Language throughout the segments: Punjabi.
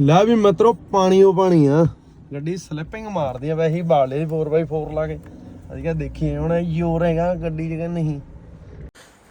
ਲੈ ਵੀ ਮਤਰੋ ਪਾਣੀ ਉਹ ਪਾਣੀ ਆ। ਗੱਡੀ ਸਲਿੱਪਿੰਗ ਮਾਰਦੀ ਆ ਵੈਸੇ ਹੀ ਬਾਲੇ 4x4 ਲਾ ਕੇ। ਅਸੀਂ ਕਿਹਾ ਦੇਖੀਏ ਹੁਣ ਯੋਰ ਹੈਗਾ ਗੱਡੀ ਜਗ੍ਹਾ ਨਹੀਂ।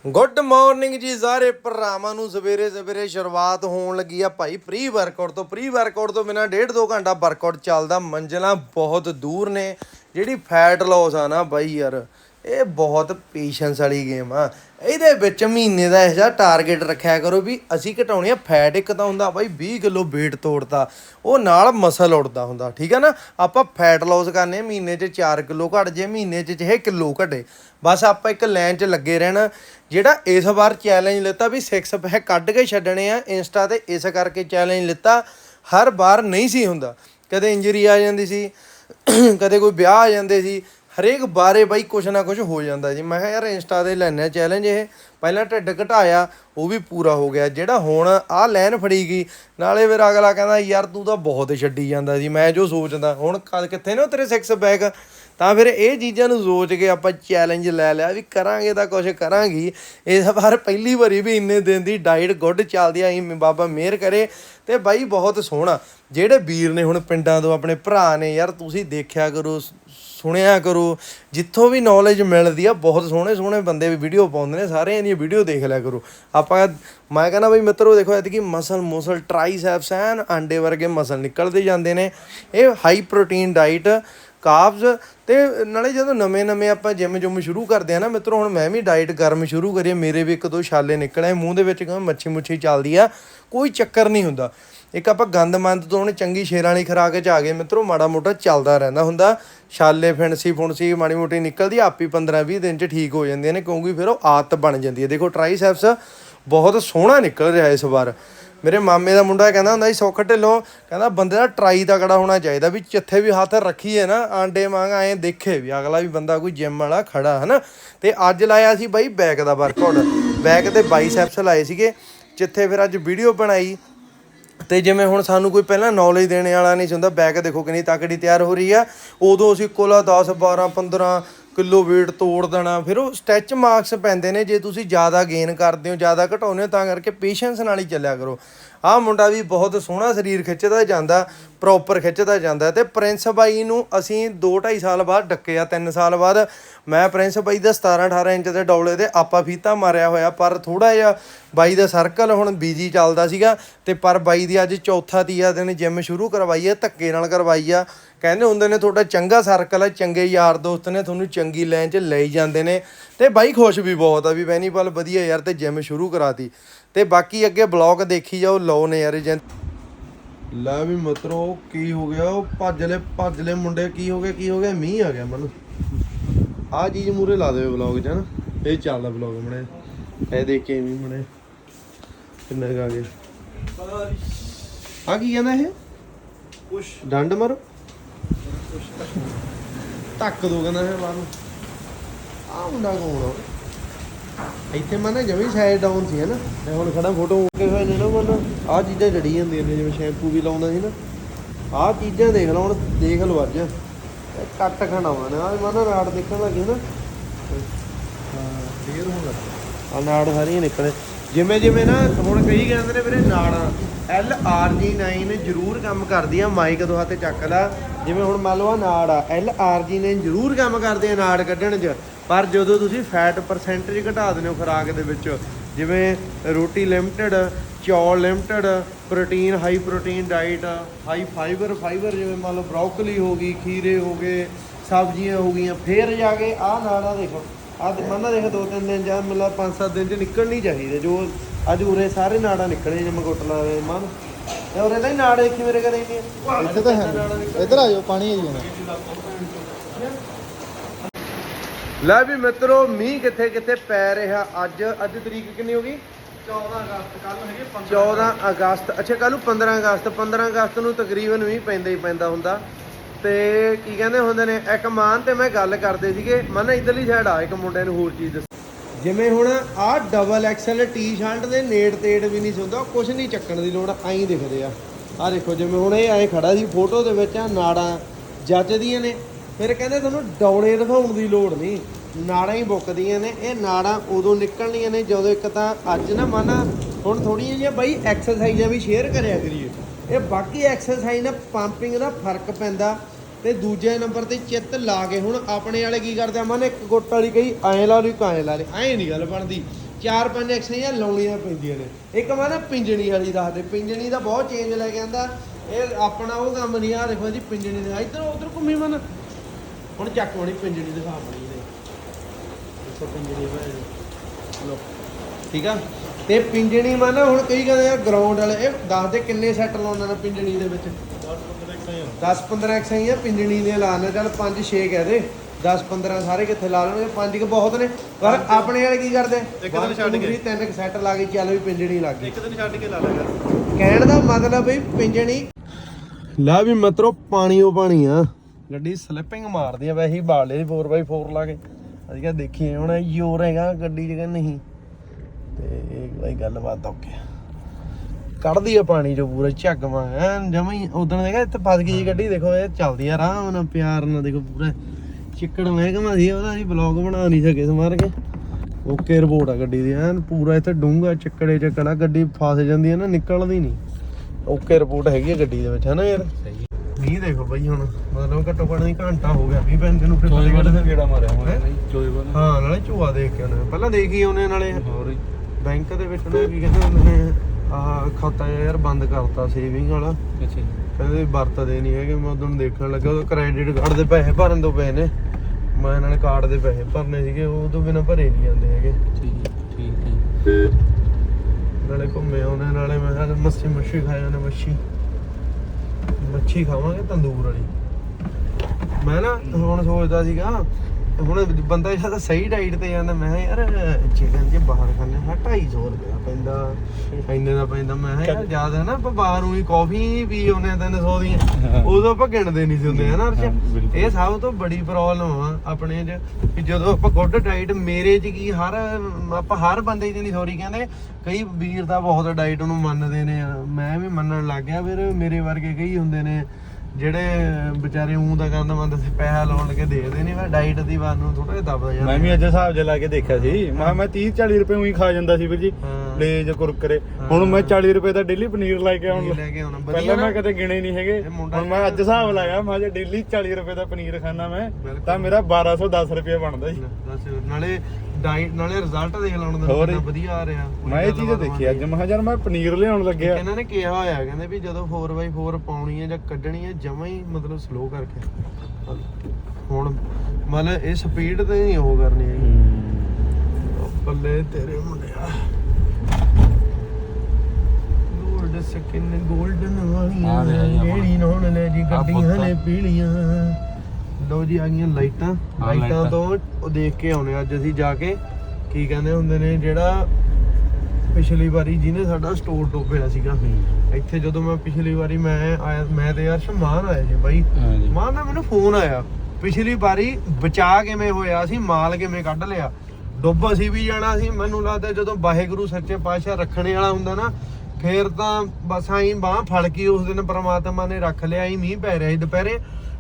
ਗੁੱਡ ਮਾਰਨਿੰਗ ਜੀ ਸਾਰੇ ਭਰਾਵਾਂ ਨੂੰ ਸਵੇਰੇ ਸਵੇਰੇ ਸ਼ੁਰੂਆਤ ਹੋਣ ਲੱਗੀ ਆ ਭਾਈ ਪ੍ਰੀ ਵਰਕਆਊਟ ਤੋਂ। ਪ੍ਰੀ ਵਰਕਆਊਟ ਤੋਂ ਬਿਨਾ ਡੇਢ ਦੋ ਘੰਟਾ ਵਰਕਆਊਟ ਚੱਲਦਾ ਮੰਜ਼ਲਾਂ ਬਹੁਤ ਦੂਰ ਨੇ। ਜਿਹੜੀ ਫੈਟ ਲਾਸ ਆ ਨਾ ਬਾਈ ਯਾਰ ਇਹ ਬਹੁਤ ਪੇਸ਼ੈਂਸ ਵਾਲੀ ਗੇਮ ਆ। ਇਹਦੇ ਵਿੱਚ ਮਹੀਨੇ ਦਾ ਇਹੋ ਜਿਹਾ ਟਾਰਗੇਟ ਰੱਖਿਆ ਕਰੋ ਵੀ ਅਸੀਂ ਘਟਾਉਣੀ ਆ ਫੈਟ ਇੱਕ ਤਾਂ ਹੁੰਦਾ ਬਾਈ 20 ਕਿਲੋ weight ਤੋੜਦਾ ਉਹ ਨਾਲ ਮਸਲ ਉੱਡਦਾ ਹੁੰਦਾ, ਠੀਕ ਹੈ ਨਾ? ਆਪਾਂ ਫੈਟ ਲਾਸ ਕਰਨੇ ਮਹੀਨੇ 'ਚ 4 ਕਿਲੋ ਘਟ ਜੇ, ਮਹੀਨੇ 'ਚ ਚਾਹੇ ਕਿਲੋ ਘਟੇ। ਬਸ ਆਪਾਂ ਇੱਕ ਲਾਈਨ 'ਚ ਲੱਗੇ ਰਹਿਣਾ। ਜਿਹੜਾ ਇਸ ਵਾਰ ਚੈਲੰਜ ਲਿੱਤਾ ਵੀ 6 ਪੈਕ ਕੱਢ ਕੇ ਛੱਡਣੇ ਆ, ਇੰਸਟਾ ਤੇ ਇਸ ਕਰਕੇ ਚੈਲੰਜ ਲਿੱਤਾ, ਹਰ ਵਾਰ ਨਹੀਂ ਸੀ ਹੁੰਦਾ। ਕਦੇ ਇੰਜਰੀ ਆ ਜਾਂਦੀ ਸੀ, ਕਦੇ ਕੋਈ ਵਿਆਹ ਆ ਜਾਂਦੇ ਸੀ ਹਰੇਕ ਬਾਰੇ ਬਾਈ ਕੁਛ ਨਾ ਕੁਛ ਹੋ ਜਾਂਦਾ ਜੀ। ਮੈਂ ਕਿਹਾ ਯਾਰ ਇੰਸਟਾ ਤੇ ਲੈਣਾ ਚੈਲੰਜ ਇਹ। ਪਹਿਲਾਂ ਢਿੱਡ ਘਟਾਇਆ, ਉਹ ਵੀ ਪੂਰਾ ਹੋ ਗਿਆ। ਜਿਹੜਾ ਹੁਣ ਆਹ ਲਾਈਨ ਫੜੀ ਗਈ, ਨਾਲੇ ਫਿਰ ਅਗਲਾ ਕਹਿੰਦਾ, ਯਾਰ ਤੂੰ ਤਾਂ ਬਹੁਤ ਛੱਡੀ ਜਾਂਦਾ ਜੀ। ਮੈਂ ਜੋ ਸੋਚਦਾ, ਹੁਣ ਕੱਲ ਕਿੱਥੇ ਨੇ ਉਹ ਤੇਰੇ 6 ਬੈਗ ਤਾਂ ਫਿਰ ਇਹ ਚੀਜ਼ਾਂ ਨੂੰ ਸੋਚ ਕੇ ਆਪਾਂ ਚੈਲੰਜ ਲੈ ਲਿਆ ਵੀ ਕਰਾਂਗੇ ਤਾਂ ਕੁਝ ਕਰਾਂਗੀ। ਇਸ ਵਾਰ ਪਹਿਲੀ ਵਾਰੀ ਵੀ ਇੰਨੇ ਦਿਨ ਦੀ ਡਾਈਟ ਗੁੱਡ ਚੱਲਦੀ ਆਈ ਬਾਬਾ ਮਿਹਰ ਕਰੇ। ਤੇ ਬਾਈ ਬਹੁਤ ਸੋਹਣਾ। ਜਿਹੜੇ ਵੀਰ ਨੇ ਹੁਣ ਪਿੰਡਾਂ ਤੋਂ ਆਪਣੇ ਭਰਾ ਨੇ, ਯਾਰ ਤੁਸੀਂ ਦੇਖਿਆ ਕਰੋ ਸ- ਸੁਣਿਆ ਕਰੋ। ਜਿੱਥੋਂ ਵੀ ਨੌਲੇਜ ਮਿਲਦੀ ਆ, ਬਹੁਤ ਸੋਹਣੇ ਸੋਹਣੇ ਬੰਦੇ ਵੀ ਵੀਡੀਓ ਪਾਉਂਦੇ ਨੇ ਸਾਰਿਆਂ ਦੀ ਵੀਡੀਓ ਦੇਖ ਲਿਆ ਕਰੋ। ਆਪਾਂ ਮੈਂ ਕਹਿੰਦਾ ਬਈ ਮਿੱਤਰੋ, ਦੇਖੋ ਐਤਕੀ ਮਸਲ ਮੁਸਲ ਟ੍ਰਾਈਸੈਪਸ ਐਨ ਆਂਡੇ ਵਰਗੇ ਮਸਲ ਨਿਕਲਦੇ ਜਾਂਦੇ ਨੇ। ਇਹ ਹਾਈ ਪ੍ਰੋਟੀਨ ਡਾਈਟ ਕਾਬਜ਼ ਤੇ ਨਾਲੇ ਜਦੋਂ ਨਵੇਂ ਨਵੇਂ ਆਪਾਂ ਜਿਮ ਜੁਮ ਸ਼ੁਰੂ ਕਰਦੇ ਆ ਨਾ, ਮਿੱਤਰੋ, ਹੁਣ ਮੈਂ ਵੀ ਡਾਈਟ ਗਰਮ ਸ਼ੁਰੂ ਕਰੀ ਮੇਰੇ ਵੀ ਇੱਕ ਦੋ ਛਾਲੇ ਨਿਕਲੇ ਮੂੰਹ ਦੇ ਵਿੱਚ ਕਿਉਂ ਮੱਛੀ ਮੁੱਛੀ ਚੱਲਦੀ ਆ, ਕੋਈ ਚੱਕਰ ਨਹੀਂ ਹੁੰਦਾ। ਇੱਕ ਆਪਾਂ ਗੰਦ ਮੰਦ ਤੋਂ ਹੁਣ ਚੰਗੀ ਸ਼ੇਰਾਂ ਵਾਲੀ ਖਰਾਕ ਚ ਆ ਗਏ, ਮਿੱਤਰੋ, ਮਾੜਾ ਮੋਟਾ ਚੱਲਦਾ ਰਹਿੰਦਾ ਹੁੰਦਾ। ਛਾਲੇ, ਫਿਣਸੀ, ਫੁਣਸੀ ਮਾੜੀ ਮੋਟੀ ਨਿਕਲਦੀ ਆਪੀ 15 20 ਦਿਨ ਚ ਠੀਕ ਹੋ ਜਾਂਦੀਆਂ ਨੇ, ਕਿਉਂਕਿ ਫਿਰ ਉਹ ਆਦਤ ਬਣ ਜਾਂਦੀ ਹੈ। ਦੇਖੋ ਟ੍ਰਾਈਸੈਪਸ ਬਹੁਤ ਸੋਹਣਾ ਨਿਕਲ ਰਿਹਾ ਇਸ ਵਾਰ। ਮੇਰੇ ਮਾਮੇ ਦਾ ਮੁੰਡਾ ਕਹਿੰਦਾ ਹੁੰਦਾ ਸੀ, ਸੁੱਖ ਢਿੱਲੋਂ। ਕਹਿੰਦਾ, ਬੰਦੇ ਦਾ ਟਰਾਈ ਤਕੜਾ ਹੋਣਾ ਚਾਹੀਦਾ ਵੀ ਜਿੱਥੇ ਵੀ ਹੱਥ ਰੱਖੀਏ ਨਾ, ਆਂਡੇ ਵਾਂਗ ਆਏ ਦੇਖੇ ਵੀ, ਅਗਲਾ ਵੀ ਬੰਦਾ ਕੋਈ ਜਿਮ ਵਾਲਾ ਖੜਾ, ਹਨਾ? ਤੇ ਅੱਜ ਲਾਇਆ ਸੀ ਬਾਈ ਬੈਕ ਦਾ ਵਰਕਆਊਟ ਬੈਕ ਤੇ ਬਾਈਸੈਪਸ ਲਾਏ ਸੀਗੇ। ਜਿੱਥੇ ਫਿਰ ਅੱਜ ਵੀਡੀਓ ਬਣਾਈ ਤੇ ਜਿਵੇਂ ਹੁਣ ਸਾਨੂੰ ਕੋਈ ਪਹਿਲਾਂ ਨੌਲੇਜ ਦੇਣੇ ਵਾਲਾ ਨਹੀਂ ਸੀ ਹੁੰਦਾ ਬੈਕ ਦੇਖੋ ਕਿੰਨੀ ਤਕੜੀ ਤਿਆਰ ਹੋ ਰਹੀ ਆ। ਉਦੋਂ ਅਸੀਂ ਕੋਲਾ 10 12 15 ਕਿਲੋ weight ਤੋੜ ਦੇਣਾ। ਫਿਰ ਉਹ ਸਟੈਚ ਮਾਰਕਸ ਪੈਂਦੇ ਨੇ, ਜੇ ਤੁਸੀਂ ਜ਼ਿਆਦਾ ਗੇਨ ਕਰਦੇ ਹੋ, ਜ਼ਿਆਦਾ ਘਟਾਉਂਦੇ ਹੋ, ਤਾਂ ਕਰਕੇ ਪੇਸ਼ੈਂਸ ਨਾਲ ਹੀ ਚੱਲਿਆ ਕਰੋ। ਆਹ ਮੁੰਡਾ ਵੀ ਬਹੁਤ ਸੋਹਣਾ ਸਰੀਰ ਖਿੱਚਦਾ ਜਾਂਦਾ ਪ੍ਰੋਪਰ ਖਿੱਚਦਾ ਜਾਂਦਾ ਤੇ ਪ੍ਰਿੰਸ ਬਾਈ ਨੂੰ ਅਸੀਂ 2 2.5 ਸਾਲ ਬਾਅਦ ਡੱਕੇ ਆ 3 ਸਾਲ ਬਾਅਦ। ਮੈਂ ਪ੍ਰਿੰਸ ਬਾਈ ਦਾ 17 18 ਇੰਚ ਦੇ ਡੌਲੇ ਤੇ ਆਪਾ ਫੀਤਾ ਮਾਰਿਆ ਹੋਇਆ, ਪਰ ਥੋੜਾ ਜਿਹਾ ਬਾਈ ਦਾ ਸਰਕਲ ਹੁਣ ਬੀਜੀ ਚੱਲਦਾ ਸੀਗਾ ਤੇ ਪਰ ਬਾਈ ਦੀ ਅੱਜ ਚੌਥਾ ਤੀਆ ਦਿਨ ਜਿਮ ਸ਼ੁਰੂ ਕਰਵਾਈ ਹੈ ਧੱਕੇ ਨਾਲ ਕਰਵਾਈ ਆ। ਕਹਿੰਦੇ ਹੁੰਦੇ ਨੇ ਤੁਹਾਡਾ ਚੰਗਾ ਸਰਕਲ ਹੈ ਚੰਗੇ ਯਾਰ ਦੋਸਤ ਨੇ ਤੁਹਾਨੂੰ ਚੰਗੀ ਲਾਈਨ 'ਚ ਲਈ ਜਾਂਦੇ ਨੇ ਤੇ ਬਾਈ ਖੁਸ਼ ਵੀ ਬਹੁਤ ਆ ਵੀ ਬੈਨੀਪਾਲ ਵਧੀਆ ਯਾਰ ਤੇ ਜਿਮ ਸ਼ੁਰੂ ਕਰਾਤੀ। ਤੇ ਬਾਕੀ ਅੱਗੇ ਬਲੌਗ ਦੇਖੀ ਜਾਓ ਲਓ ਨੇ ਯਾਰ ਏਜੰਟ ਲੈ ਵੀ ਮਤਰੋ ਕੀ ਹੋ ਗਿਆ? ਉਹ ਭੱਜ ਲੈ ਭੱਜ ਲੈ ਮੁੰਡੇ ਕੀ ਹੋ ਗਿਆ ਕੀ ਹੋ ਗਿਆ? ਮੀਂਹ ਆ ਗਿਆ ਮਨ। ਆ ਚੀਜ਼ ਮੂਰੇ ਲਾ ਦੇ ਵਲੌਗ 'ਚ ਹਨਾ? ਇਹ ਚੱਲਦਾ ਵਲੌਗ ਮਣੇ ਇਹ ਦੇਖ ਕੇ ਵੀ ਮਣੇ ਕਿੰਨਾ ਕੁ ਆ ਗਿਆ। ਆ ਕੀ ਕਹਿੰਦਾ ਇਹ? ਪੁਸ਼ ਡੰਡ ਮਾਰੋ। ਧੱਕ ਦੋ ਕਹਿੰਦਾ ਇਹ ਬਾਹਰ ਨੂੰ। ਆ ਮੁੰਡਾ ਕੌਣ ਆ? ਇੱਥੇ ਮਨ ਜਮੀ ਸਾਈਡ ਡਾਊਨ ਸੀ ਹਨਾ? ਮੈਂ ਹੁਣ ਖੜਾ ਫੋਟੋ ਕੇ ਹੋਏ ਨੇ ਨਾ ਮਨ ਆ ਚੀਜ਼ਾਂ ਜੜੀ ਜਾਂਦੀਆਂ ਨੇ ਜਿਵੇਂ ਸ਼ੈਂਪੂ ਵੀ ਲਾਉਂਦਾ ਸੀ ਨਾ। ਆ ਚੀਜ਼ਾਂ ਦੇਖ ਲਓ ਹੁਣ ਦੇਖ ਲਓ ਅੱਜ। ਕੱਟ ਖਾਣਾਵਾ ਨਾ ਆ ਮਨ ਰਾੜ ਦੇਖਣ ਲੱਗੇ ਨਾ। ਹਾਂ ਕਲੀਅਰ ਹੋਣ ਲੱਗਾ ਆ ਨਾੜ ਸਾਰੀਆਂ ਨਿਕਲੇ। ਜਿਵੇਂ ਜਿਵੇਂ ਨਾ ਹੁਣ ਕਈ ਕਹਿੰਦੇ ਨੇ ਵੀਰੇ ਨਾੜਾਂ। ਐਲ ਆਰ ਜੀ 9 ਜ਼ਰੂਰ ਕੰਮ ਕਰਦੀ ਆ ਮਾਈਕ ਦੋ ਹੱਥ ਚੱਕ ਲਾ। ਜਿਵੇਂ ਹੁਣ ਮੰਨ ਲਓ ਆ ਨਾੜ ਆ ਐਲ ਆਰ ਜੀ ਨੇ ਜ਼ਰੂਰ ਕੰਮ ਕਰਦੇ ਆ ਨਾੜ ਕੱਢਣ 'ਚ, ਪਰ ਜਦੋਂ ਤੁਸੀਂ ਫੈਟ ਪਰਸੈਂਟੇਜ ਘਟਾ ਦਿੰਦੇ ਹੋ ਖੁਰਾਕ ਦੇ ਵਿੱਚ, ਜਿਵੇਂ ਰੋਟੀ ਲਿਮਟਿਡ ਚੌਲ limited protein high protein diet high fibre fibre ਜਿਵੇਂ ਮੰਨ ਲਓ ਬ੍ਰੋਕਲੀ ਹੋ ਗਈ, ਖੀਰੇ ਹੋ ਗਏ, ਸਬਜ਼ੀਆਂ ਹੋ ਗਈਆਂ, ਫੇਰ ਜਾ ਕੇ ਆਹ ਨਾੜਾ ਦੇਖੋ, ਆਹ ਤੇ ਮੰਨਾ ਦੇਖ ਦੋ ਤਿੰਨ ਦਿਨ ਜਾਂ ਮਤਲਬ ਪੰਜ ਸੱਤ ਦਿਨ ਚ ਨਿਕਲਣੀ ਨਹੀਂ ਚਾਹੀਦੇ ਜੋ ਅੱਜ ਉਰੇ ਸਾਰੇ ਨਾੜਾਂ ਨਿਕਲੇ ਜਿਵੇਂ ਗੁੱਟ ਦੇ ਮਨ। ਤੇ ਉਰੇ ਤਾਂ ਹੀ ਨਾੜ ਦੇਖੀ ਮੇਰੇ ਘਰੇ ਨਹੀਂ ਇੱਥੇ ਤਾਂ ਹੈ ਇੱਧਰ ਆ ਜਾਓ ਪਾਣੀ ਆਈ ਜਾਣਾ। ਲੈ ਵੀ ਮਿੱਤਰੋ ਮੀਂਹ ਕਿੱਥੇ ਕਿੱਥੇ ਪੈ ਰਿਹਾ ਅੱਜ? ਅੱਜ ਤਰੀਕ ਕਿੰਨੀ ਹੋ ਗਈ? 14 ਅਗਸਤ ਕੱਲ ਹੈਗੇ 14 ਅਗਸਤ। ਅੱਛਾ ਕੱਲ ਨੂੰ 15 ਅਗਸਤ। 15 ਅਗਸਤ ਨੂੰ ਤਕਰੀਬਨ ਮੀਂਹ ਪੈਂਦਾ ਹੀ ਪੈਂਦਾ ਹੁੰਦਾ। ਤੇ ਕੀ ਕਹਿੰਦੇ ਹੁੰਦੇ ਨੇ? ਇੱਕ ਮਾਨ ਤੇ ਮੈਂ ਗੱਲ ਕਰਦੇ ਸੀਗੇ। ਮਨ ਇਧਰਲੀ ਸਾਈਡ ਆ ਇੱਕ ਮੁੰਡੇ ਨੂੰ ਹੋਰ ਚੀਜ਼ ਦੱਸ ਜਿਵੇਂ ਹੁਣ ਆਹ ਡਬਲ ਐਕਸਲ ਟੀ-ਸ਼ਰਟ ਦੇ ਨੇੜ ਤੇੜ ਵੀ ਨਹੀਂ ਸੁੰਦਾ ਕੁਝ ਨਹੀਂ ਚੱਕਣ ਦੀ ਲੋੜ, ਐਂ ਦਿਖਦੇ ਆ। ਆਹ ਦੇਖੋ, ਜਿਵੇਂ ਹੁਣ ਇਹ ਐਂ ਖੜਾ ਸੀ ਫੋਟੋ ਦੇ ਵਿੱਚ ਆ ਨਾੜਾਂ ਜੱਜਦੀਆਂ ਨੇ। ਫਿਰ ਕਹਿੰਦੇ ਤੁਹਾਨੂੰ ਡੌਲੇ ਦਿਖਾਉਣ ਦੀ ਲੋੜ ਨਹੀਂ, ਨਾੜਾਂ ਹੀ ਬੁੱਕਦੀਆਂ ਨੇ, ਇਹ ਨਾੜਾਂ ਉਦੋਂ ਨਿਕਲਣੀਆਂ ਨੇ ਜਦੋਂ ਇੱਕ ਤਾਂ ਅੱਜ ਨਾ ਮਨ, ਹੁਣ ਥੋੜੀਆਂ ਜਿਹੀਆਂ ਬਾਈ ਐਕਸਰਸਾਈਜ਼ਾਂ ਵੀ ਸ਼ੇਅਰ ਕਰਿਆ ਕਰੀਏ। ਇਹ ਬਾਕੀ ਐਕਸਰਸਾਈਜ਼ ਨਾਲ ਪੰਪਿੰਗ ਦਾ ਫ਼ਰਕ ਪੈਂਦਾ ਤੇ ਦੂਜੇ ਨੰਬਰ ਤੇ ਚਿੱਤ ਲਾ ਕੇ ਹੁਣ ਆਪਣੇ ਵਾਲੇ ਕੀ ਕਰਦੇ ਆ ਮਨ ਇੱਕ ਗੁੱਟ ਵਾਲੀ ਕਈ ਐਂ ਲਾ ਲਈ, ਕਾਏ ਲਾ ਲਈ। ਐਂ ਨਹੀਂ ਗੱਲ ਬਣਦੀ। ਚਾਰ ਪੰਜ ਐਕਸਰਸਾਈਜ਼ਾਂ ਲਾਉਣੀਆਂ ਪੈਂਦੀਆਂ ਨੇ। ਇੱਕ ਮੈਂ ਪਿੰਜਣੀ ਵਾਲੀ ਦੱਸਦੇ ਪਿੰਜਣੀ ਦਾ ਬਹੁਤ ਚੇਂਜ ਲੈ ਕੇ ਆਂਦਾ। ਇਹ ਆਪਣਾ ਉਹ ਕੰਮ ਨਹੀਂ ਆ ਦੇਖੋ ਜੀ, ਪਿੰਜਣੀ ਦੇ ਇੱਧਰ, ਉੱਧਰ ਘੁੰਮੀ ਮਨ। ਹੁਣ ਚੱਕ ਹੋਣੀ ਪਿੰਜਣੀ ਦਿਖਾ ਬਣੀ ਨੇ ਦੇਖੋ ਪਿੰਜਣੀ ਬਣੀ ਲੋ ਠੀਕ ਆ? ਤੇ ਪਿੰਜਣੀ ਮਾ ਹੁਣ ਕਈ ਕਹਿੰਦੇ ਆ ਗਰਾਊਂਡ ਵਾਲੇ। ਇਹ ਦੱਸਦੇ ਕਿੰਨੇ ਸੈੱਟ ਲਾਉਂਦੇ ਨੇ ਪਿੰਜਣੀ ਦੇ ਵਿੱਚ? 10 15 ਐਕਸਾਈ ਆ ਪਿੰਜਣੀ ਦੇ ਲਾਣੇ ਚੱਲ 5 6 ਕਹਿ ਦੇ। 10 15 ਸਾਰੇ ਕਿੱਥੇ ਲਾ ਲੈਣਗੇ ਪੰਜ ਕਿ ਬਹੁਤ ਨੇ। ਪਰ ਆਪਣੇ ਵਾਲੇ ਕੀ ਕਰਦੇ? ਇੱਕ ਦਿਨ ਛੱਡ ਕੇ। ਤਿੰਨ ਕੁ ਸੈੱਟ ਲਾ ਕੇ ਚੱਲ ਵੀ ਪਿੰਜਣੀ ਲੱਗ ਗਈ। ਇੱਕ ਦਿਨ ਛੱਡ ਕੇ ਲਾ ਕਰ। ਕਹਿਣ ਦਾ ਮਤਲਬ ਵੀ ਪਿੰਜਣੀ ਲੈ ਵੀ ਮਤਰੋ ਪਾਣੀ ਉਹ ਪਾਣੀ ਆ। ਗੱਡੀ ਸਲਿੱਪਿੰਗ ਮਾਰਦੀ ਆ ਵੈਸੇ ਹੀ ਬਾਲੇ ਦੀ 4x4 ਲਾ ਕੇ। ਅਸੀਂ ਕਿਹਾ ਦੇਖੀਏ ਹੁਣ ਯੋਰ ਹੈਗਾ ਗੱਡੀ ਕਿ ਨਹੀਂ। ਤੇ ਇਹ ਬਈ ਗੱਲਬਾਤ ਓਕੇ ਕੱਢਦੀ ਆ ਪਾਣੀ ਚੋਂ ਪੂਰਾ ਝੱਗਵਾਂ ਐਨ ਜਮਾਂ ਹੀ ਉਦੋਂ ਦੇਖਿਆ ਇੱਥੇ ਫਸ ਗਈ ਜੀ ਗੱਡੀ ਦੇਖੋ ਇਹ ਚੱਲਦੀ ਆ ਆਰਾਮ ਨਾਲ ਪਿਆਰ ਨਾਲ ਦੇਖੋ ਪੂਰਾ ਚਿੱਕੜ ਮਹਿਕਮਾ ਸੀ ਉਹਦਾ ਅਸੀਂ ਬਲੌਗ ਬਣਾ ਨਹੀਂ ਸਕੇ ਸਮਾਰ ਕੇ। ਓਕੇ ਰਿਪੋਰਟ ਆ ਗੱਡੀ ਦੀ ਐਨ ਪੂਰਾ ਇੱਥੇ ਡੂੰਗਾ ਚਿੱਕੜੇ ਚੱਕੜਾ ਗੱਡੀ ਫਸ ਜਾਂਦੀ ਹੈ ਨਾ ਨਿਕਲਦੀ ਨਹੀਂ। ਓਕੇ ਰਿਪੋਰਟ ਹੈਗੀ ਆ ਗੱਡੀ ਦੇ ਵਿੱਚ ਹੈ ਨਾ ਯਾਰ? ਸਹੀ ਮੀਂਹ ਦੇਖੋ ਬਈ ਹੁਣ ਮਤਲਬ ਘੱਟੋ ਘੱਟ ਨਹੀਂ ਘੰਟਾ ਹੋ ਗਿਆ ਮੀਂਹ ਪੈਂਦੇ ਨੂੰ ਫਿਰ ਫਤਿਹਗੜ੍ਹ ਵਾਲੇ ਗੇੜਾ ਮਾਰਿਆ ਮੈਂ ਹੈਂ? ਚੋਏ ਵਾਲੇ ਹਾਂ ਨਾਲੇ ਝੂਆ ਦੇਖ ਕੇ ਉਹਨੇ ਪਹਿਲਾਂ ਦੇਖ ਹੀ ਉਹਨੇ ਨਾਲੇ। ਹੋਰ ਹੀ। ਬੈਂਕ ਦੇ ਵਿੱਚ ਉਹਨੇ ਕੀ ਕਹਿੰਦੇ ਹੁੰਦੇ ਨੇ ਆਹ ਖਾਤਾ ਯਾਰ ਬੰਦ ਕਰਤਾ ਸੇਵਿੰਗ ਵਾਲਾ। ਅੱਛਾ ਕਹਿੰਦੇ ਵਰਤਦੇ ਨਹੀਂ ਹੈਗੇ ਮੈਂ ਉਦੋਂ ਦੇਖਣ ਲੱਗਾ ਉਹ ਕ੍ਰੈਡਿਟ ਕਾਰਡ ਦੇ ਪੈਸੇ ਭਰਨ ਤੋਂ ਪਏ ਨੇ। ਮੈਂ ਨਾਲੇ ਕਾਰਡ ਦੇ ਪੈਸੇ ਭਰਨੇ ਸੀਗੇ ਉਹ ਤੋਂ ਬਿਨਾਂ ਭਰੇ ਨਹੀਂ ਜਾਂਦੇ ਹੈਗੇ। ਠੀਕ ਠੀਕ ਹੈ ਨਾਲੇ ਘੁੰਮੇ ਉਹਨੇ ਨਾਲੇ ਮੈਂ ਕਿਹਾ ਮੱਛੀ ਮੱਛੀ ਖਾਏ ਉਹਨੇ ਮੱਛੀ। ਮੱਛੀ ਖਾਵਾਂਗੇ ਤੰਦੂਰ ਵਾਲੀ। ਮੈਂ ਨਾ ਹੁਣ ਸੋਚਦਾ ਸੀਗਾ ਹੁਣ ਬੰਦਾ ਜਦ ਸਹੀ ਡਾਈਟ ਤੇ ਜਾਂਦਾ ਮੈਂ ਕਿਹਾ ਯਾਰ ਚਿਕਨ ਜੇ ਬਾਹਰ ਖਾਣੇ ਹਾਂ 250 ਰੁਪਏ ਦਾ ਪੈਂਦਾ। ਇੰਨੇ ਦਾ ਪੈਂਦਾ ਮੈਂ ਕਿਹਾ ਯਾਰ ਜ਼ਿਆਦਾ ਨਾ ਆਪਾਂ ਬਾਹਰ ਹੀ ਕਾਫੀ ਪੀ ਉਹਨੇ 300 ਦੀਆਂ ਉਦੋਂ ਆਪਾਂ ਗਿਣਦੇ ਨਹੀਂ ਸੀ ਹੁੰਦੇ ਹਨਾ ਅਰਸ਼। ਇਹ ਸਭ ਤੋਂ ਬੜੀ ਪ੍ਰੋਬਲਮ ਆ ਆਪਣੇ 'ਚ ਕਿ ਜਦੋਂ ਆਪਾਂ ਗੁੱਡ ਡਾਈਟ ਮੇਰੇ 'ਚ ਕੀ ਹਰ ਆਪਾਂ ਹਰ ਬੰਦੇ 'ਚ ਨਹੀਂ ਸੌਰੀ ਕਹਿੰਦੇ ਕਈ ਵੀਰ ਦਾ ਬਹੁਤ ਡਾਈਟ ਨੂੰ ਮੰਨਦੇ ਨੇ ਮੈਂ ਵੀ ਮੰਨਣ ਲੱਗ ਗਿਆ ਫਿਰ ਮੇਰੇ ਵਰਗੇ ਕਈ ਹੁੰਦੇ ਨੇ ਜਿਹੜੇ ਵਿਚਾਰੇ ਉਂ ਦਾ ਗੰਦ ਮੰਦ ਸੀ ਪੈਸਾ ਲਾਉਣ ਕੇ ਦੇਖਦੇ ਨਹੀਂ ਮੈਂ ਡਾਈਟ ਦੀ ਵਾਰ ਨੂੰ ਥੋੜਾ ਜਿਹਾ ਦਬਦਾ ਜਾਂਦਾ ਮੈਂ ਵੀ ਅੱਜ ਹਿਸਾਬ ਜਿਹਾ ਲਾ ਕੇ ਦੇਖਿਆ ਸੀ। ਮੈਂ ਕਿਹਾ ਮੈਂ 30 40 ਰੁਪਏ ਉਹੀ ਖਾ ਜਾਂਦਾ ਸੀ ਵੀਰ ਜੀ। ਲੇਜ ਕੁਰਕਰੇ। ਹੁਣ ਮੈਂ 40 ਰੁਪਏ ਦਾ ਡੇਲੀ ਪਨੀਰ ਲੈ ਕੇ ਆਉਣ ਪਨੀਰ ਲੈ ਕੇ ਆਉਣਾ। ਵਧੀਆ ਪਹਿਲਾਂ। ਮੈਂ ਕਦੇ ਗਿਣੇ ਨਹੀਂ ਹੈਗੇ। ਹੁਣ ਮੈਂ ਅੱਜ ਹਿਸਾਬ ਲਾਇਆ ਮੈਂ ਜੇ ਡੇਲੀ 40 ਰੁਪਏ ਦਾ ਪਨੀਰ ਖਾਣਾ ਮੈਂ। ਤਾਂ ਮੇਰਾ 1210 ਰੁਪਏ ਬਣਦਾ ਸੀ ਦੱਸ ਨਾਲੇ ਡਾਈਟ ਨਾਲੇ ਰਿਜ਼ਲਟ ਦੇਖ ਲਾਉਣ ਦਾ ਹੋਰ ਕਿੰਨਾ। ਵਧੀਆ ਆ ਰਿਹਾ। ਕੋਈ ਮੈਂ ਇਹ ਚੀਜ਼ ਗੱਲਬਾਤ ਦੇਖੀ ਅੱਜ। ਮੈਂ ਕਿਹਾ ਯਾਰ ਮੈਂ ਪਨੀਰ ਲਿਆਉਣ ਲੱਗਿਆ। ਇਹਨਾਂ ਨੇ ਕਿਹਾ ਹੋਇਆ ਕਹਿੰਦੇ ਵੀ ਜਦੋਂ 4x4 ਪਾਉਣੀ ਹੈ ਜਾਂ ਕੱਢਣੀ ਹੈ ਜਮਾ ਹੀ ਮਤਲਬ ਸਲੋ ਕਰਕੇ। ਹੁਣ ਮਤਲਬ ਇਹ ਸਪੀਡ ਤੇ ਨਹੀਂ ਉਹ ਕਰਨੀ ਹੈਗੀ। ਉਹ ਬੱਲੇ ਤੇਰੇ ਮੁੰਡਿਆ। ਗੋਲਡ ਸਕਿਨ 골ਡਨ ਆ ਰਿਹਾ ਜੀ ਵਾਲੀਆਂ ਆਪਣਾ। ਜਿਹੜੀ ਨੌਣ ਲੈ ਜੀ ਆਹ ਗੱਡੀਆਂ ਪੁੱਤ। ਨੇ ਪੀਲੀਆਂ। ਲੋ ਜੀ ਆ ਗਈਆਂ ਲਾਈਟਾਂ। ਲਾਈਟਾਂ ਲਾਈਟਾਂ। ਤੋਂ ਉਹ ਦੇਖ ਕੇ ਆਉਣੇ ਅੱਜ ਅਸੀਂ ਜਾ ਕੇ। ਕੀ ਕਹਿੰਦੇ ਹੁੰਦੇ ਨੇ ਜਿਹੜਾ ਪਿਛਲੀ ਵਾਰੀ ਜਿਹਨੇ ਸਾਡਾ ਸਟੋਰ ਟੋਪਿਆ ਸੀਗਾ। ਇੱਥੇ ਜਦੋਂ ਮੈਂ ਪਿਛਲੀ ਵਾਰੀ ਮੈਂ ਆਇਆ ਮੈਂ ਤੇ ਯਾਰ ਸ਼ਮਾਨ ਆਇਆ ਜੀ ਬਾਈ। ਹਾਂਜੀ ਮਾਂ ਦਾ ਮੈਨੂੰ ਫੋਨ ਆਇਆ। ਪਿਛਲੀ ਵਾਰੀ ਬਚਾ ਕਿਵੇਂ ਹੋਇਆ ਸੀ ਮਾਲ ਕਿਵੇਂ ਕੱਢ ਲਿਆ? ਡੁੱਬ ਅਸੀਂ ਵੀ ਜਾਣਾ ਸੀ। ਮੈਨੂੰ ਲੱਗਦਾ ਜਦੋਂ ਵਾਹਿਗੁਰੂ ਸੱਚੇ ਪਾਤਸ਼ਾਹ ਰੱਖਣੇ ਵਾਲਾ ਹੁੰਦਾ ਨਾ ਫੇਰ ਤਾਂ ਬਸ ਆਈ ਬਾਹ ਫੜ ਕੇ ਉਸ ਦਿਨ ਪ੍ਰਮਾਤਮਾ ਨੇ ਰੱਖ ਲਿਆ ਹੀ ਮੀਂਹ ਪੈ ਰਿਹਾ ਸੀ ਦੁਪਹਿਰੇ।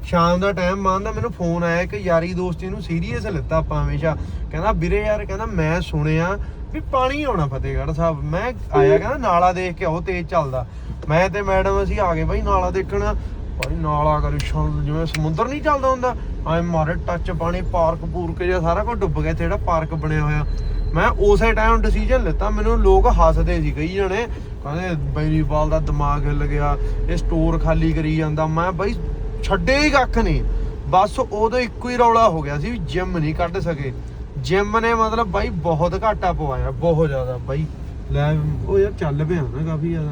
ਸ਼ਾਮ ਦਾ ਟਾਈਮ ਮੰਨਦਾ ਮੈਨੂੰ ਫੋਨ ਆਇਆ ਕਿ ਯਾਰੀ ਦੋਸਤੀ ਨੂੰ ਸੀਰੀਅਸ ਲਿੱਤਾ ਆਪਾਂ ਹਮੇਸ਼ਾ। ਕਹਿੰਦਾ, ਵੀਰੇ ਯਾਰ, ਕਹਿੰਦਾ, ਮੈਂ ਸੁਣਿਆ ਵੀ ਪਾਣੀ ਆਉਣਾ ਫਤਿਹਗੜ੍ਹ ਸਾਹਿਬ। ਮੈਂ ਆਇਆ, ਕਹਿੰਦਾ, ਨਾਲਾ ਦੇਖ ਕੇ ਉਹ ਤੇਜ਼ ਚੱਲਦਾ। ਮੈਂ ਤੇ ਮੈਡਮ ਅਸੀਂ ਆ ਗਏ ਬਾਈ ਨਾਲਾ ਦੇਖਣ। ਭਾਈ ਨਾਲਾ ਕਰੀ ਸ਼ਾਮ ਜਿਵੇਂ ਸਮੁੰਦਰ ਨਹੀਂ ਚੱਲਦਾ ਹੁੰਦਾ। ਐ ਮਾਰੇ ਟੱਚ ਪਾਣੀ ਪਾਰਕ ਪੂਰਕ ਜਿਹਾ ਸਾਰਾ ਕੁਝ ਡੁੱਬ ਗਿਆ ਇੱਥੇ ਜਿਹੜਾ ਪਾਰਕ ਬਣਿਆ ਹੋਇਆ। ਮੈਂ ਉਸੇ ਟਾਈਮ ਡਿਸੀਜਨ ਲਿੱਤਾ। ਮੈਨੂੰ ਲੋਕ ਹੱਸਦੇ ਸੀ ਕਈ ਜਣੇ। ਕਹਿੰਦੇ ਬੈਰੀਵਾਲ ਦਾ ਦਿਮਾਗ ਹਿੱਲ ਗਿਆ, ਇਹ ਸਟੋਰ ਖਾਲੀ ਕਰੀ ਜਾਂਦਾ। ਮੈਂ ਬਾਈ ਛੱਡੇ ਹੀ ਕੱਖ ਨਹੀਂ। ਬਸ ਉਦੋਂ ਇੱਕੋ ਹੀ ਰੌਲਾ ਹੋ ਗਿਆ ਸੀ ਵੀ ਜਿਮ ਨਹੀਂ ਕੱਢ ਸਕੇ। ਜਿਮ ਨੇ ਮਤਲਬ ਬਾਈ ਬਹੁਤ ਘਾਟਾ ਪਵਾਇਆ ਬਹੁਤ ਜ਼ਿਆਦਾ ਬਾਈ। ਲੈ ਉਹ ਯਾਰ ਚੱਲ ਪਿਆ ਨਾ ਕਾਫੀ ਜ਼ਿਆਦਾ।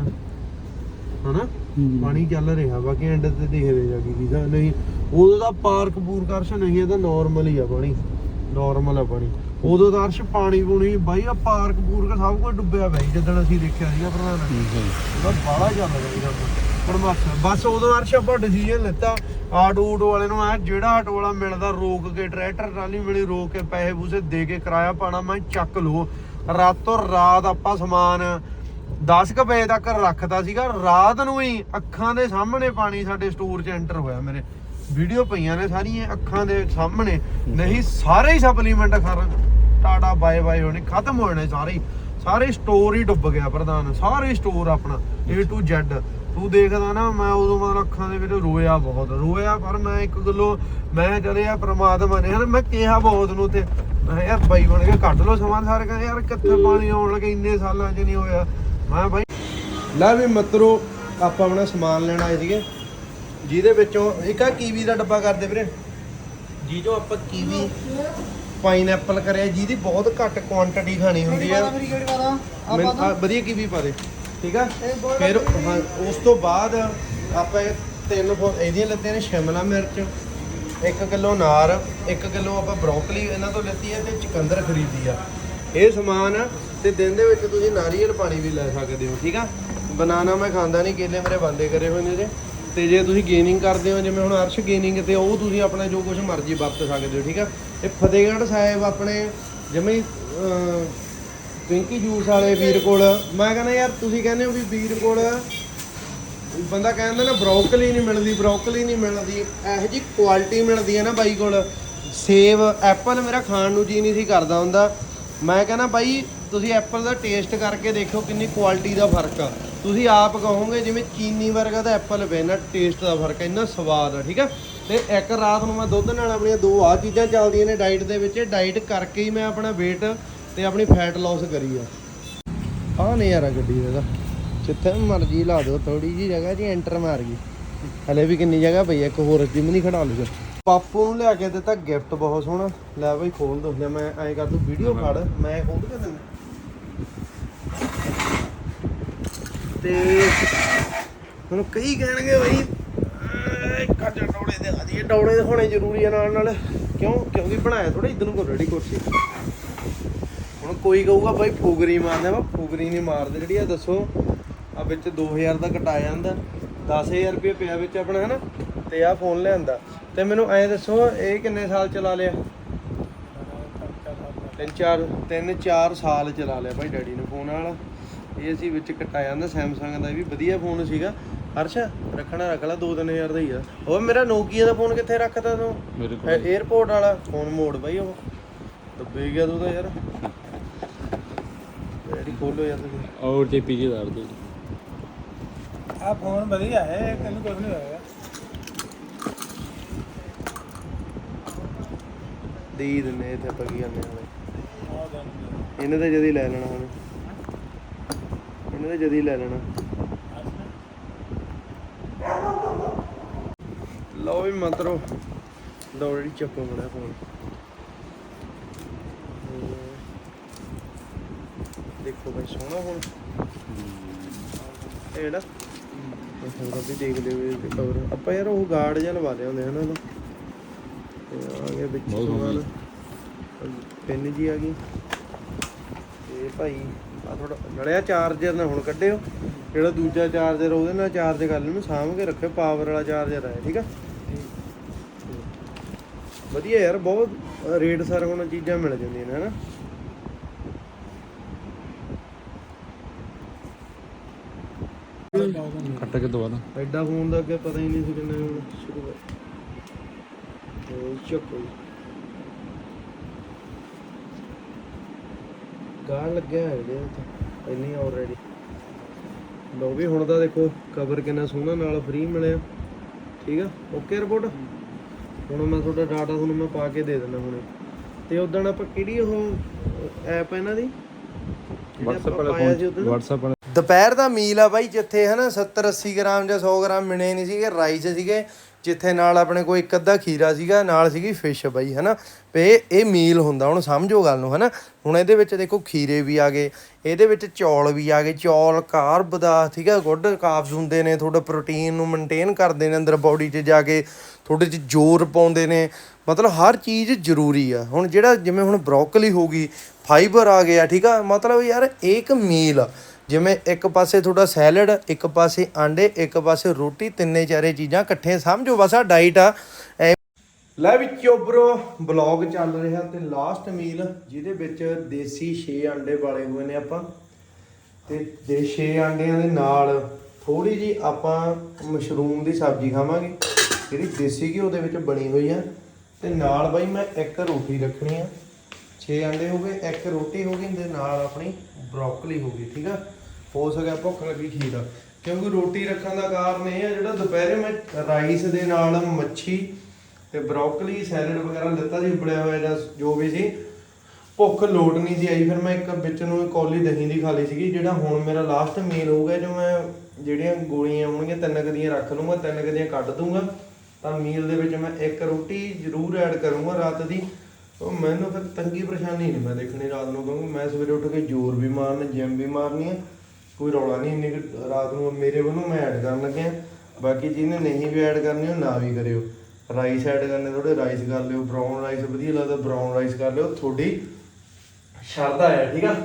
ਹਨਾ? ਪਾਣੀ ਚੱਲ ਰਿਹਾ ਬਾਕੀ ਐਂਡ ਤੇ ਦੇਖਦੇ ਜਾ ਕੇ ਕੀ ਦਾ ਨਹੀਂ ਉਦੋਂ ਦਾ ਪਾਰਕ ਪੂਰ ਕਰਸ਼ ਨਹੀਂ ਇਹ ਤਾਂ ਨਾਰਮਲ ਹੀ ਆ ਪਾਣੀ। ਨਾਰਮਲ ਆ ਪਾਣੀ। ਉਦੋਂ ਦਾ ਅਰਸ਼ ਪਾਣੀ ਪੂਣੀ ਬਾਈ ਆ ਪਾਰਕ ਪੂਰਕ ਸਭ ਕੁਝ ਡੁੱਬਿਆ ਬਾਈ ਜਦੋਂ ਅਸੀਂ ਦੇਖਿਆ ਸੀਗਾ ਪ੍ਰਧਾਨ। ਉਹਦਾ ਬਾਹਲਾ ਚੱਲ ਰਿਹਾ ਸੀਗਾ ਪਰ ਬਸ। ਬਸ ਉਦੋਂ ਅਰਸ਼ ਆਪਾਂ ਡਿਸੀਜਨ ਲਿੱਤਾ। ਆਟੋ ਊਟੋ ਵਾਲੇ ਨੂੰ ਆ ਜਿਹੜਾ ਆਟੋ ਵਾਲਾ ਮਿਲਦਾ ਰੋਕ ਕੇ, ਟਰੈਕਟਰ ਟਰਾਲੀ ਮਿਲੀ ਰੋਕ ਕੇ ਪੈਸੇ ਪੂਸੇ ਦੇ ਕੇ ਕਿਰਾਇਆ ਪਾਣਾ ਮੈਂ ਚੱਕ ਲੋ ਰਾਤੋਂ ਰਾਤ ਆਪਾਂ ਸਮਾਨ 10 ਕੁ ਵਜੇ ਤੱਕ ਰੱਖਤਾ ਸੀਗਾ। ਰਾਤ ਨੂੰ ਹੀ ਅੱਖਾਂ ਦੇ ਸਾਹਮਣੇ ਪਾਣੀ ਸਾਡੇ ਸਟੋਰ 'ਚ ਐਂਟਰ ਹੋਇਆ ਮੇਰੇ। ਵੀਡੀਓ ਪਈਆਂ ਨੇ ਸਾਰੀਆਂ ਅੱਖਾਂ ਦੇ ਸਾਹਮਣੇ। ਨਹੀਂ, ਸਾਰੇ ਹੀ ਸਪਲੀਮੈਂਟ ਖਰ ਟਾਟਾ ਬਾਏ ਬਾਏ ਹੋਣੇ, ਖਤਮ ਹੋ ਜਾਣੇ ਸਾਰੇ ਸਾਰੇ ਸਟੋਰ ਹੀ ਡੁੱਬ ਗਿਆ ਪ੍ਰਧਾਨ। ਸਾਰੇ ਸਟੋਰ ਆਪਣਾ, A to Z ਤੂੰ ਦੇਖਦਾ ਨਾ ਮੈਂ ਉਦੋਂ ਮਤਲਬ ਅੱਖਾਂ ਦੇ ਵਿੱਚ ਰੋਇਆ ਬਹੁਤ। ਰੋਇਆ ਪਰ ਮੈਂ ਇੱਕ ਗੱਲੋਂ ਮੈਂ ਚਲਿਆ ਪ੍ਰਮਾਤਮਾ ਨੇ ਹਨਾ ਮੈਂ ਕਿਹਾ ਬਹੁਤ ਨੂੰ ਤੇ ਯਾਰ ਬਾਈ ਬਣ ਕੇ ਕੱਢ ਲੋ ਸਮਾਂ ਸਾਰੇ ਕਹਿੰਦੇ ਯਾਰ ਕਿੱਥੇ ਪਾਣੀ ਆਉਣ ਲੱਗੇ ਇੰਨੇ ਸਾਲਾਂ 'ਚ ਨਹੀਂ ਹੋਇਆ। ਮੈਂ ਬਾਈ ਲੈ ਵੀ ਮਤਰੋ ਆਪਾਂ ਆਪਣਾ ਸਮਾਨ ਲੈਣ ਆਏ ਸੀਗੇ। ਜਿਹਦੇ ਵਿੱਚੋਂ ਇੱਕ ਆ ਕੀਵੀ ਦਾ ਡੱਬਾ ਕਰਦੇ ਵੀਰੇ। ਜੀ ਜੋ ਆਪਾਂ ਕੀਵੀ ਪਾਈਨਐਪਲ ਕਰਿਆ ਜਿਹਦੀ ਬਹੁਤ ਘੱਟ ਕੁਆਂਟੀਟੀ ਖਾਣੀ ਹੁੰਦੀ ਆ। ਵਧੀਆ ਕੀਵੀ ਪਾ ਦੇ। ਠੀਕ ਆ? ਫਿਰ ਹਾਂ, ਉਸ ਤੋਂ ਬਾਅਦ ਆਪਾਂ ਇਹ ਤਿੰਨ ਫੋ- ਇਹਦੀਆਂ ਲੱਤੀਆਂ ਨੇ ਸ਼ਿਮਲਾ ਮਿਰਚ 1 ਕਿਲੋ ਨਾਰ 1 ਕਿਲੋ ਆਪਾਂ ਬਰੋਕਲੀ ਇਹਨਾਂ ਤੋਂ ਲੈਤੀ ਹੈ ਤੇ ਚੁਕੰਦਰ ਖਰੀਦੀ ਆ। ਇਹ ਸਮਾਨ ਆ ਤੇ ਦਿਨ ਦੇ ਵਿੱਚ ਤੁਸੀਂ ਨਾਰੀਅਲ ਪਾਣੀ ਵੀ ਲੈ ਸਕਦੇ ਹੋ ਠੀਕ ਆ? ਬਨਾਨਾ ਮੈਂ ਖਾਂਦਾ ਨਹੀਂ ਕੇਲੇ ਮੇਰੇ ਬੰਦੇ ਕਰੇ ਹੋਏ ਨੇ ਜੇ ਤੇ ਜੇ ਤੁਸੀਂ ਗੇਨਿੰਗ ਕਰਦੇ ਹੋ ਜਿਵੇਂ ਹੁਣ ਅਰਸ਼ ਗੇਨਿੰਗ ਤੇ ਉਹ ਤੁਸੀਂ ਆਪਣਾ ਜੋ ਕੁਝ ਮਰਜ਼ੀ ਵਰਤ ਸਕਦੇ ਹੋ ਠੀਕ ਆ? ਇਹ ਫਤਿਹਗੜ੍ਹ ਸਾਹਿਬ ਆਪਣੇ ਜਿਵੇਂ ਅਹ, ਪਿੰਕੀ ਜੂਸ ਵਾਲੇ ਵੀਰ ਕੋਲ। ਮੈਂ ਕਹਿੰਦਾ ਯਾਰ, ਤੁਸੀਂ ਕਹਿੰਦੇ ਹੋ ਵੀ ਵੀਰ ਕੋਲ ਬੰਦਾ ਕਹਿੰਦਾ ਨਾ ਬਰੋਕਲੀ ਨਹੀਂ ਮਿਲਦੀ ਬਰੋਕਲੀ ਨਹੀਂ ਮਿਲਦੀ, ਇਹੋ ਜੀ ਕੁਆਲਿਟੀ ਮਿਲਦੀ ਹੈ ਨਾ ਬਾਈ ਕੋਲ। ਸੇਬ ਐਪਲ ਮੇਰਾ ਖਾਣ ਨੂੰ ਜੀ ਨਹੀਂ ਸੀ ਕਰਦਾ ਹੁੰਦਾ। ਮੈਂ ਕਹਿੰਦਾ ਬਾਈ, ਤੁਸੀਂ ਐਪਲ ਦਾ ਟੇਸਟ ਕਰਕੇ ਦੇਖੋ ਕਿੰਨੀ ਕੁਆਲਿਟੀ ਦਾ ਫ਼ਰਕ ਆ। ਤੁਸੀਂ ਆਪ ਕਹੋਗੇ ਜਿਵੇਂ ਚੀਨੀ ਵਰਗਾ ਤਾਂ ਐਪਲ ਪੈਣਾ ਟੇਸਟ ਦਾ ਫ਼ਰਕ ਹੈ ਇੰਨਾ ਸਵਾਦ ਆ, ਠੀਕ ਆ? ਤੇ ਇੱਕ ਰਾਤ ਨੂੰ ਮੈਂ ਦੁੱਧ ਨਾਲ ਆਪਣੀਆਂ ਦੋ ਆ ਚੀਜ਼ਾਂ ਚੱਲਦੀਆਂ ਨੇ ਡਾਈਟ ਦੇ ਵਿੱਚ। ਡਾਈਟ ਕਰਕੇ ਹੀ ਮੈਂ ਆਪਣਾ weight ਤੇ ਆਪਣੀ ਫੈਟ ਲਾਸ ਕਰੀ ਆ। ਆਹ ਨਹੀਂ ਯਾਰਾ ਗੱਡੀ ਦਾ। ਜਿੱਥੇ ਮਰਜ਼ੀ ਲਾ ਦਿਓ ਥੋੜੀ ਜੀ ਜਗ੍ਹਾ 'ਚ ਐਂਟਰ ਮਾਰ ਗਈ। ਹਲੇ ਵੀ ਕਿੰਨੀ ਜਗ੍ਹਾ ਪਈ ਆ ਇੱਕ ਹੋਰ ਜਿਮ ਨਹੀਂ ਖੜਾ ਲੂਗਾ ਪਾਪੂ ਨੂੰ ਲਿਆ ਕੇ ਦਿੱਤਾ ਗਿਫਟ ਬਹੁਤ ਸੋਹਣਾ। ਲੈ ਬਈ ਖੋਲ ਦੋ। ਲੈ ਮੈਂ ਐਂ ਕਰ ਦੂੰ ਵੀਡੀਓ ਫੜ। ਮੈਂ ਖੋਲ ਕੇ ਦਿੰਦਾ। ਤੇ ਹੁਣ ਕਈ ਕਹਿਣਗੇ ਬਈ ਅਹ, ਕੱਜ ਡੌੜੇ ਦੇ ਆਦੀ ਡੌੜੇ ਦਿਖਾਉਣੇ ਜ਼ਰੂਰੀ ਆ ਨਾਲ ਨਾਲ। ਕਿਉਂ? ਕਿਉਂਕਿ ਬਣਾਇਆ ਥੋੜਾ ਇਧਰ ਨੂੰ ਕੋ ਰੈਡੀ ਕੁਰਸੀ। ਕੋਈ ਕਹੂਗਾ ਬਾਈ ਫੁਗਰੀ ਮਾਰਦੇ ਆ ਫੁਗਰੀ ਨਹੀਂ ਮਾਰਦੇ ਜਿਹੜੀ ਆ ਦੱਸੋ। ਆ ਵਿੱਚ 2000 ਦਾ ਕਟਾ ਜਾਂਦਾ 10000 ਰੁਪਏ ਪਿਆ ਵਿੱਚ ਆਪਣਾ ਹਨਾ? ਤੇ ਆ ਫੋਨ ਲਿਆਂਦਾ। ਤੇ ਮੈਨੂੰ ਐਂ ਦੱਸੋ ਇਹ ਕਿੰਨੇ ਸਾਲ ਚਲਾ ਲਿਆ? ਤਿੰਨ ਚਾਰ ਤਿੰਨ ਚਾਰ ਸਾਲ ਚਲਾ ਲਿਆ ਭਾਈ ਡੈਡੀ ਨੇ ਫੋਨ ਵਾਲਾ। ਇਹ ਅਸੀਂ ਵਿੱਚ ਕਟਾ ਜਾਂਦਾ ਸੈਮਸੰਗ ਦਾ ਇਹ ਵੀ ਵਧੀਆ ਫੋਨ ਸੀਗਾ। ਹਰਸ਼ ਰੱਖਣਾ ਰੱਖ ਲਾ 2-3000 ਦਾ ਹੀ ਆ। ਉਹ ਮੇਰਾ ਨੋਕੀਆ ਦਾ ਫੋਨ ਕਿੱਥੇ ਰੱਖਤਾ ਤੂੰ? ਮੇਰੇ 에어ਪੋਰਟ ਵਾਲਾ ਫੋਨ ਮੋੜ ਬਾਈ ਉਹ। ਦੱਬੇ ਗਿਆ ਤੂੰ ਤਾਂ ਯਾਰ। ਖੋਲੋ ਯਾਰ ਤੁਸੀਂ ਔਰ ਤੇ ਪੀਜੀ ਦਾਰ ਦੋ ਆ ਫੋਨ ਵਧੀਆ ਹੈ ਤੈਨੂੰ ਕੁਝ ਨਹੀਂ ਹੋਏਗਾ ਦੇ ਹੀ ਦਿੰਨੇ ਇੱਥੇ ਆਪਾਂ ਕੀ ਕਰਨੇ ਹਾਲੇ ਇਹਨੇ ਤਾਂ ਜਦੀ ਲੈ ਲੈਣਾ ਹੁਣ। ਇਹਨੇ ਤਾਂ ਜਦੀ ਲੈ ਲੈਣਾ। ਲਓ ਵੀ ਮੰਤਰੋ ਜਿਹੜੀ ਚੱਕੋ ਮੜਾ ਫੋਨ। ਦੇਖੋ ਬਈ ਸੋਹਣਾ ਫੋਨ ਇਹ ਜਿਹੜਾ ਹੋਰ ਵੀ ਦੇਖ ਲਿਓ ਇਹ ਕਵਰ ਆਪਾਂ ਯਾਰ ਉਹ ਗਾਰਡ ਜਿਹਾ ਲਵਾ ਲਿਆ ਹੁੰਦੇ ਹਨਾ ਇਹਨੂੰ। ਤੇ ਆ ਗਿਆ ਵਿੱਚ। ਸਮਾਨ। ਪਿੰਨ ਜੀ ਆ ਗਈ। ਤੇ ਭਾਈ ਆ ਥੋੜਾ ਨੜਿਆ ਚਾਰਜਰ ਨਾ ਹੁਣ ਕੱਢਿਓ। ਜਿਹੜਾ ਦੂਜਾ ਚਾਰਜਰ ਉਹਦੇ ਨਾਲ ਚਾਰਜ ਕਰ ਲੈਣ ਸਾਂਭ ਕੇ ਰੱਖਿਓ ਪਾਵਰ ਵਾਲਾ ਚਾਰਜਰ ਹੈ ਠੀਕ ਆ? ਵਧੀਆ ਯਾਰ ਬਹੁਤ ਰੇਟ ਸਰ ਹੁਣ ਚੀਜ਼ਾਂ ਮਿਲ ਜਾਂਦੀਆਂ ਨੇ ਹਨਾ? ਕੱਟ ਕੇ ਦਵਾ ਦਾਂ ਐਡਾ ਫੋਨ ਦਾ ਅੱਗੇ ਪਤਾ ਹੀ ਨਹੀਂ ਸੀ ਕਿੰਨਾ ਹੁਣ ਸ਼ੁਰੂ ਉਹ ਚੱਕੋ ਲੱਗਿਆ ਹੈ ਇਹਦੇ ਤੇ ਇੰਨੀ ਆਲਰੇਡੀ ਲੋ ਵੀ ਹੁਣ ਤਾਂ ਦੇਖੋ ਕਵਰ ਕਿੰਨਾ ਸੋਹਣਾ ਨਾਲ ਫ੍ਰੀ ਮਿਲਿਆ। ਠੀਕ ਆ? ਓਕੇ ਰਿਪੋਰਟ ਹੁਣ ਮੈਂ ਤੁਹਾਡਾ ਡਾਟਾ ਤੁਹਾਨੂੰ ਮੈਂ ਪਾ ਕੇ ਦੇ ਦਿੰਦਾ ਹੁਣੇ। ਤੇ ਉਦੋਂ ਆਪਾਂ ਕਿਹੜੀ ਉਹ ਐਪ ਇਹਨਾਂ ਦੀ? WhatsApp ਵਾਲੇ? WhatsApp ਦੁਪਹਿਰ ਦਾ ਮੀਲ ਆ ਬਾਈ, ਜਿੱਥੇ ਹਨਾ 70 80 ਗ੍ਰਾਮ ਜਾਂ 100 ਗ੍ਰਾਮ ਮਿਣੇ ਨਹੀਂ ਸੀਗੇ, ਰਾਈਸ ਸੀਗੇ, ਜਿੱਥੇ ਨਾਲ ਆਪਣੇ ਕੋਲ ਇੱਕ ਅੱਧਾ ਖੀਰਾ ਸੀਗਾ, ਨਾਲ ਸੀਗੀ ਫਿਸ਼ ਬਾਈ, ਹਨਾ। ਤੇ ਇਹ ਮੀਲ ਹੁੰਦਾ, ਹੁਣ ਸਮਝੋ ਗੱਲ ਨੂੰ, ਹਨਾ। ਹੁਣ ਇਹਦੇ ਵਿੱਚ ਦੇਖੋ ਖੀਰੇ ਵੀ ਆ ਗਏ, ਇਹਦੇ ਵਿੱਚ ਚੌਲ ਵੀ ਆ ਗਏ, ਚੌਲ ਕਾਰਬ ਦਾ ਠੀਕ ਹੈ ਗੁੱਡ ਕਾਰਬਸ ਹੁੰਦੇ ਨੇ, ਤੁਹਾਡਾ ਪ੍ਰੋਟੀਨ ਨੂੰ ਮੇਨਟੇਨ ਕਰਦੇ ਨੇ ਅੰਦਰ ਬਾਡੀ 'ਚ ਜਾ ਕੇ, ਤੁਹਾਡੇ 'ਚ ਜ਼ੋਰ ਪਾਉਂਦੇ ਨੇ, ਮਤਲਬ ਹਰ ਚੀਜ਼ ਜ਼ਰੂਰੀ ਆ। ਹੁਣ ਜਿਹੜਾ ਜਿਵੇਂ ਹੁਣ ਬਰੋਕਲੀ ਹੋ ਗਈ ਫਾਈਬਰ ਆ ਗਿਆ, ਠੀਕ ਆ, ਮਤਲਬ ਯਾਰ ਇਹ ਇੱਕ ਮੀਲ ਆ ਜਿਵੇਂ ਇੱਕ ਪਾਸੇ ਤੁਹਾਡਾ ਸੈਲਡ, ਇੱਕ ਪਾਸੇ ਆਂਡੇ, ਇੱਕ ਪਾਸੇ ਰੋਟੀ, ਤਿੰਨੇ ਚਾਰੇ ਚੀਜ਼ਾਂ ਇਕੱਠੇ ਸਮਝੋ ਬਸ ਆ ਡਾਈਟ ਆ। ਐ- ਲੈ ਵੀ ਚੋਬਰੋ ਬਲੌਗ ਚੱਲ ਰਿਹਾ ਤੇ ਲਾਸਟ ਮੀਲ ਜਿਹਦੇ ਵਿੱਚ ਦੇਸੀ 6 ਆਂਡੇ ਵਾਲੇ ਹੋਏ ਨੇ ਆਪਾਂ। ਤੇ ਦੇ 6 ਆਂਡਿਆਂ ਦੇ ਨਾਲ ਥੋੜੀ ਜੀ ਆਪਾਂ ਮਸ਼ਰੂਮ ਦੀ ਸਬਜ਼ੀ ਖਾਵਾਂਗੇ। ਜਿਹੜੀ ਦੇਸੀ ਘਿਓ ਦੇ ਵਿੱਚ ਬਣੀ ਹੋਈ ਆ। ਤੇ ਨਾਲ ਬਾਈ ਮੈਂ ਇੱਕ ਰੋਟੀ ਰੱਖਣੀ ਆ। 6 ਆਂਡੇ ਹੋ ਗਏ, ਇੱਕ ਰੋਟੀ ਹੋ ਗਈ, ਤੇ ਨਾਲ ਆਪਣੀ ਬਰੋਕਲੀ ਹੋ ਗਈ, ਠੀਕ ਆ? ਹੋ ਸਕਿਆ, ਭੁੱਖ ਲੱਗੀ ਖੀਰ। ਕਿਉਂਕਿ ਰੋਟੀ ਰੱਖਣ ਦਾ ਕਾਰਨ ਇਹ ਹੈ ਜਿਹੜਾ ਦੁਪਹਿਰੇ ਮੈਂ ਰਾਈਸ ਦੇ ਨਾਲ ਮੱਛੀ ਤੇ ਬਰੋਕਲੀ, ਸੈਲਡ ਵਗੈਰਾ ਲਿੱਤਾ ਸੀ ਉਬਲਿਆ ਹੋਇਆ ਜਾਂ ਜੋ ਵੀ ਸੀ, ਭੁੱਖ ਲੋਟ ਨਹੀਂ ਸੀ ਆਈ। ਫਿਰ ਮੈਂ ਇੱਕ ਵਿੱਚ ਨੂੰ ਕੌਲੀ ਦਹੀਂ ਦੀ ਖਾ ਲਈ ਸੀਗੀ, ਜਿਹੜਾ ਹੁਣ ਮੇਰਾ ਲਾਸਟ ਮੀਲ ਹੋਊਗਾ, ਜੋ ਮੈਂ ਜਿਹੜੀਆਂ ਗੋਲੀਆਂ ਆਉਣਗੀਆਂ, ਤਿੰਨ ਕਦੀਆਂ ਰੱਖ ਲੂੰਗਾ ਤਿੰਨ ਕਦੀਆਂ ਕੱਢ ਦੂੰਗਾ ਤਾਂ ਮੀਲ ਦੇ ਵਿੱਚ ਮੈਂ ਇੱਕ ਰੋਟੀ ਜ਼ਰੂਰ ਐਡ ਕਰੂੰਗਾ ਰਾਤ ਦੀ। ਉਹ ਮੈਨੂੰ ਫਿਰ ਤੰਗੀ ਪਰੇਸ਼ਾਨੀ ਨਹੀਂ ਮੈਂ ਦੇਖਣੀ ਰਾਤ ਨੂੰ, ਕਿਉਂਕਿ ਮੈਂ ਸਵੇਰੇ ਉੱਠ ਕੇ ਜ਼ੋਰ ਵੀ ਮਾਰਨਾ, ਜਿਮ ਵੀ ਮਾਰਨੀ ਆ। ਕੋਈ ਰੌਲਾ ਨਹੀਂ, ਇੰਨੀ ਕੁ ਰਾਤ ਨੂੰ ਮੇਰੇ ਵੱਲੋਂ ਮੈਂ ਐਡ ਕਰਨ ਲੱਗਿਆ। ਬਾਕੀ ਜਿਹਨੇ ਨਹੀਂ ਵੀ ਐਡ ਕਰਨੀ, ਉਹ ਨਾ ਵੀ ਕਰਿਓ। ਰਾਈਸ ਐਡ ਕਰਨੇ ਥੋੜੇ ਰਾਈਸ ਕਰ ਲਿਓ। ਬ੍ਰਾਊਨ ਰਾਈਸ ਵਧੀਆ ਲੱਗਦਾ ਬ੍ਰਾਊਨ ਰਾਈਸ ਕਰ ਲਿਓ। ਥੋੜੀ ਸ਼ਰਦਾ ਹੈ, ਠੀਕ ਆ?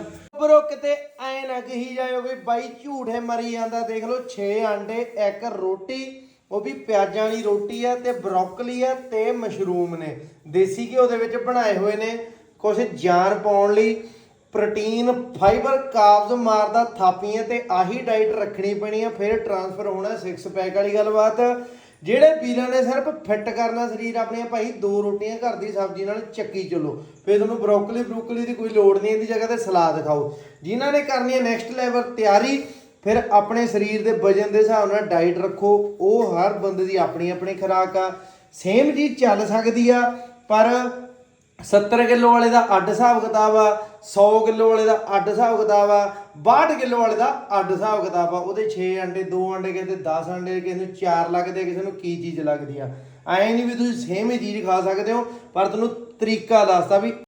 ਬਰੋ ਕਿਤੇ ਐ ਨਾ ਕਹੀ ਜਾਇਓ ਵੀ ਬਾਈ ਝੂਠੇ ਮਰੀ ਜਾਂਦਾ, ਦੇਖ ਲਓ 6 ਆਂਡੇ, ਇੱਕ ਰੋਟੀ, ਉਹ ਵੀ ਪਿਆਜ਼ਾਂ ਵਾਲੀ ਰੋਟੀ ਆ ਤੇ ਬਰੋਕਲੀ ਆ ਤੇ ਮਸ਼ਰੂਮ ਨੇ। ਦੇਸੀ ਘਿਓ ਦੇ ਵਿੱਚ ਬਣਾਏ ਹੋਏ ਨੇ ਕੁਝ ਜਾਨ ਪਾਉਣ ਲਈ। ਪ੍ਰੋਟੀਨ, ਫਾਈਬਰ ਕਾਰਬਸ ਮਾਰਦਾ ਥਾਪੀਆਂ ਤੇ ਆਹੀ ਡਾਈਟ ਰੱਖਣੀ ਪੈਣੀ ਆ, ਫਿਰ ਟਰਾਂਸਫਰ ਹੋਣਾ ਸਿਕਸ ਪੈਕ ਵਾਲੀ ਗੱਲਬਾਤ। ਜਿਹੜੇ ਵੀਰਾਂ ਨੇ ਸਿਰਫ ਫਿੱਟ ਕਰਨਾ ਸਰੀਰ ਆਪਣੇ ਭਾਈ, ਦੋ ਰੋਟੀਆਂ ਘਰ ਦੀ ਸਬਜ਼ੀ ਨਾਲ ਚੱਕੀ ਚੱਲੋ। ਫਿਰ ਤੁਹਾਨੂੰ ਬਰੋਕਲੀ ਬਰੋਕਲੀ ਦੀ ਕੋਈ ਲੋੜ ਨਹੀਂ, ਇਹਦੀ ਜਗ੍ਹਾ ਤੇ ਸਲਾਦ ਖਾਓ। ਜਿਨ੍ਹਾਂ ਨੇ ਕਰਨੀ ਹੈ ਨੈਕਸਟ ਲੈਵਲ ਤਿਆਰੀ, ਫਿਰ ਆਪਣੇ ਸਰੀਰ ਦੇ ਵਜਨ ਦੇ ਹਿਸਾਬ ਨਾਲ ਡਾਈਟ ਰੱਖੋ। ਉਹ ਹਰ ਬੰਦੇ ਦੀ ਆਪਣੀ ਆਪਣੀ ਖੁਰਾਕ ਆ। ਸੇਮ ਜੀ ਚੱਲ ਸਕਦੀ ਆ, ਪਰ 70 ਕਿਲੋ ਵਾਲੇ ਦਾ ਅੱਡ ਹਿਸਾਬ ਕਿਤਾਬ ਆ 100 ਕਿਲੋ ਵਾਲੇ ਦਾ ਅੱਡ ਹਿਸਾਬ ਕਿਤਾਬ ਆ 62 ਕਿਲੋ ਵਾਲੇ ਦਾ ਅੱਡ ਹਿਸਾਬ ਕਿਤਾਬ ਆ। ਉਹਦੇ 6 ਅੰਡੇ 2 ਅੰਡੇ, ਕਿਸੇ ਦੇ 10 ਅੰਡੇ, ਕਿਸੇ ਨੂੰ 4 ਲੱਗਦੇ, ਕਿਸੇ ਨੂੰ ਕੀ ਚੀਜ਼ ਲੱਗਦੀ ਆ। ਐਂ ਨਹੀਂ ਵੀ ਤੁਸੀਂ ਸੇਮ ਹੀ ਚੀਜ਼ ਖਾ ਸਕਦੇ ਹੋ, ਪਰ ਤੁਹਾਨੂੰ ਤਰੀਕਾ ਦੱਸਦਾ ਵੀ